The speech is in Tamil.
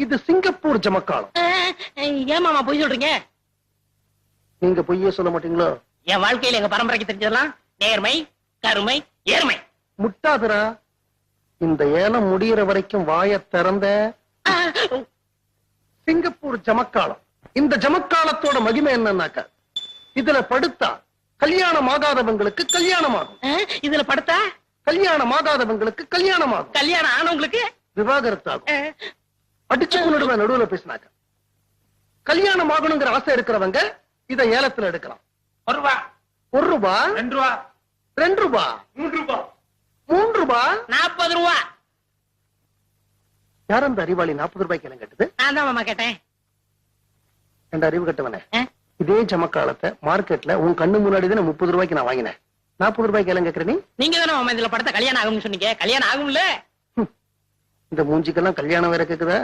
இது சிங்கப்பூர் ஜமக்காலம். ஏன் மாமா பொய் சொல்றீங்க? நீங்க பொய்யே சொல்ல மாட்டீங்களோ? என் வாழ்க்கையில எங்க பரம்பரைக்கு தெரிஞ்சதெல்லாம் நேர்மை கருமை ஏர்மை முட்டாதுரா இந்த ஏலம் முடியிற வரைக்கும் வாய திறந்த சிங்கப்பூர் ஜமக்காலம். இந்த ஜமக்காலத்தோட மகிமை என்னன்னாக்க இதுல படுத்தா கல்யாணம் ஆகாதவங்களுக்கு கல்யாணம் ஆகும் இதுல படுத்தா? கல்யாணம் ஆகாதவங்களுக்கு கல்யாணம் ஆகும் கல்யாணம் ஆனவங்களுக்கு? விவாகரத்து ஆகும் அஹ், அடிச்சு கொண்டுடுவேன் நடுவுல பேசினாக்க. கல்யாணம் ஆகணுங்கிற ஆசை இருக்கிறவங்க இத ஏலத்துல எடுக்கலாம். ஒரு ரூபா. ஒரு ரூபா? ரெண்டு ரூபா. ரெண்டு ரூபா? மூன்று ரூபா. மூன்று ரூபா? நாற்பது ரூபா. யார் அந்த அறிவாளி நாற்பது ரூபாய்க்கு எல்லாம் கட்டுது? நான் தான் மாமா கேட்டேன். என்ற அறிவு கட்டவனே. இதே ஜமக்காலத்தை மார்க்கெட்ல உன் கண்ணு முன்னாடி தானே முப்பது ரூபாய்க்கு நான் வாங்கினேன். நாற்பது ரூபாய்க்கு எல்லாம் கேக்குற நீ? நீங்க தானே மாமா இதுல படுத்தா கல்யாணம் ஆகும்னு சொன்னீங்க. கல்யாணம் ஆகும்ல. இந்த மூஞ்சிக்கெல்லாம் கல்யாணம் வேற கேக்குதா?